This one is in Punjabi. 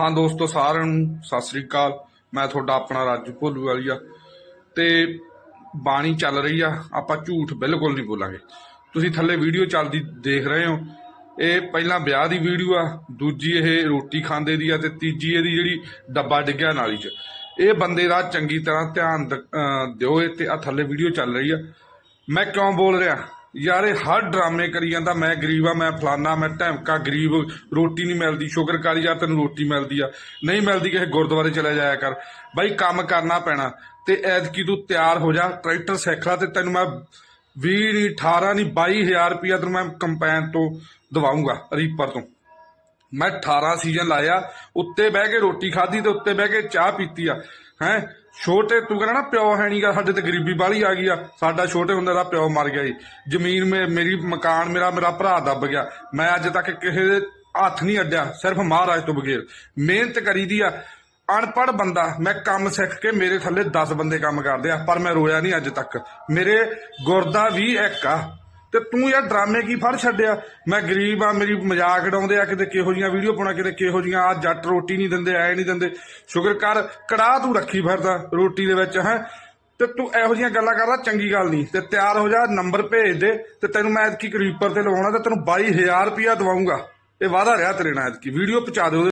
ਹਾਂ ਦੋਸਤੋ, ਸਾਰਿਆਂ ਨੂੰ ਸਤਿ ਸ੍ਰੀ ਅਕਾਲ। ਮੈਂ ਤੁਹਾਡਾ ਆਪਣਾ ਰਾਜੂ ਭੋਲੂ ਵਾਲੀਆ ਤੇ ਬਾਣੀ ਚੱਲ ਰਹੀ ਆ, ਆਪਾਂ ਝੂਠ ਬਿਲਕੁਲ ਨਹੀਂ ਬੋਲਾਂਗੇ। ਤੁਸੀਂ ਥੱਲੇ ਵੀਡੀਓ ਚੱਲਦੀ ਦੇਖ ਰਹੇ ਹੋ। ਇਹ ਪਹਿਲਾਂ ਵਿਆਹ ਦੀ ਵੀਡੀਓ ਆ, ਦੂਜੀ ਇਹ ਰੋਟੀ ਖਾਂਦੇ ਦੀ ਆ, ਤੇ ਤੀਜੀ ਇਹਦੀ ਜਿਹੜੀ ਡੱਬਾ ਡਿੱਗਿਆ ਨਾਲੀ 'ਚ। ਇਹ ਬੰਦੇ ਦਾ ਚੰਗੀ ਤਰ੍ਹਾਂ ਧਿਆਨ ਦਿਓ ਇਹ ਤੇ ਆ ਥੱਲੇ ਵੀਡੀਓ ਚੱਲ ਰਹੀ ਆ। ਮੈਂ ਕਿਉਂ ਬੋਲ ਰਿਹਾ? ਯਾਰ, ਇਹ ਹਰ ਡਰਾਮੇ ਕਰੀ ਜਾਂਦਾ, ਮੈਂ ਗਰੀਬ ਆ, ਮੈਂ ਫਲਾਨਾ, ਮੈਂ ਢੈਮਕਾ ਗਰੀਬ, ਰੋਟੀ ਨਹੀਂ ਮਿਲਦੀ, ਸ਼ੂਗਰ ਕਰ ਯਾਰ ਤੈਨੂੰ ਰੋਟੀ ਮਿਲਦੀ ਆ। ਨਹੀਂ ਮਿਲਦੀ ਕਿਸੇ ਗੁਰਦੁਆਰੇ ਚਲੇ ਜਾਇਆ ਕਰ। ਬਾਈ, ਕੰਮ ਕਰਨਾ ਪੈਣਾ, ਤੇ ਐਤਕੀ ਤੂੰ ਤਿਆਰ ਹੋ ਜਾ, ਟਰੈਕਟਰ ਸਿੱਖ ਲੈ, ਤੇ ਤੈਨੂੰ ਮੈਂ 20 ਨਹੀਂ 18 ਨਹੀਂ 22000 ਰੁਪਇਆ ਤੈਨੂੰ ਮੈਂ ਕੰਪੈਨ ਤੋਂ ਦਵਾਉਂਗਾ, ਰੀਪਰ ਤੋਂ। ਮੈਂ 18 ਸੀਜ਼ਨ ਲਾਇਆ, ਉੱਤੇ ਬਹਿ ਕੇ ਰੋਟੀ ਖਾਧੀ ਤੇ ਉੱਤੇ ਬਹਿ ਕੇ ਚਾਹ ਪੀਤੀ ਆ। ਹੈ? ਛੋਟੇ, ਤੂੰ ਕਹਿੰਦਾ ਨਾ ਪਿਓ ਹੈ ਨਹੀਂਗਾ ਸਾਡੇ ਤੇ ਗਰੀਬੀ ਬਾਹਲੀ ਆ ਗਈ ਆ। ਸਾਡਾ ਛੋਟੇ ਹੁੰਦੇ ਦਾ ਪਿਓ ਮਰ ਗਿਆ ਜੀ। ਜ਼ਮੀਨ ਮੇ, ਮੇਰੀ ਮਕਾਨ, ਮੇਰਾ ਮੇਰਾ ਭਰਾ ਦੱਬ ਗਿਆ। ਮੈਂ ਅੱਜ ਤੱਕ ਕਿਸੇ ਦੇ ਹੱਥ ਨਹੀਂ ਅੱਡਿਆ, ਸਿਰਫ ਮਹਾਰਾਜ ਤੋਂ ਬਗੈਰ। ਮਿਹਨਤ ਕਰੀਦੀ ਆ। ਅਨਪੜ ਬੰਦਾ, ਮੈਂ ਕੰਮ ਸਿੱਖ ਕੇ ਮੇਰੇ ਥੱਲੇ 10 ਬੰਦੇ ਕੰਮ ਕਰਦੇ ਆ, ਪਰ ਮੈਂ ਰੋਇਆ ਨਹੀਂ ਅੱਜ ਤੱਕ। ਮੇਰੇ ਗੁਰਦਾ ਵੀ ਇੱਕ ਆ। ਤੇ ਤੂੰ ਯਾਰ ਡਰਾਮੇ ਕੀ ਫੜ ਛੱਡਿਆ? ਮੈਂ ਗਰੀਬ ਆ, ਮੇਰੀ ਮਜ਼ਾਕ ਉਡਾਉਂਦੇ ਆ, ਕਿਤੇ ਕਿਹੋ ਜੀਆਂ ਵੀਡੀਓ ਪਾਉਣਾ, ਕਿਤੇ ਕਿਹੋ ਜੀਆਂ ਆ ਜੱਟ ਰੋਟੀ ਨਹੀਂ ਦਿੰਦੇ, ਐ ਨਹੀਂ ਦਿੰਦੇ। ਸ਼ੁਕਰ ਕਰ, ਕੜਾਹ ਤੂੰ ਰੱਖੀ ਫਿਰਦਾ ਰੋਟੀ ਦੇ ਵਿੱਚ, ਹੈ। ਤੇ ਤੂੰ ਇਹੋ ਜੀਆਂ ਗੱਲਾਂ ਕਰਦਾ, ਚੰਗੀ ਗੱਲ ਨਹੀਂ। ਤੇ ਤਿਆਰ ਹੋ ਜਾ, ਨੰਬਰ ਭੇਜ ਦੇ, ਤੇ ਤੈਨੂੰ ਮੈਂ ਐਤਕੀ ਕਰੀਪਰ ਤੇ ਲਵਾਉਣਾ, ਤੇ ਤੈਨੂੰ 22000 ਰੁਪਇਆ ਦਵਾਉਂਗਾ। ਇਹ ਵਾਦਾ ਰਿਹਾ ਤੇਰੇ ਨਾਲ ਐਤਕੀ। ਵੀਡੀਓ ਪਹੁੰਚਾ ਦੇ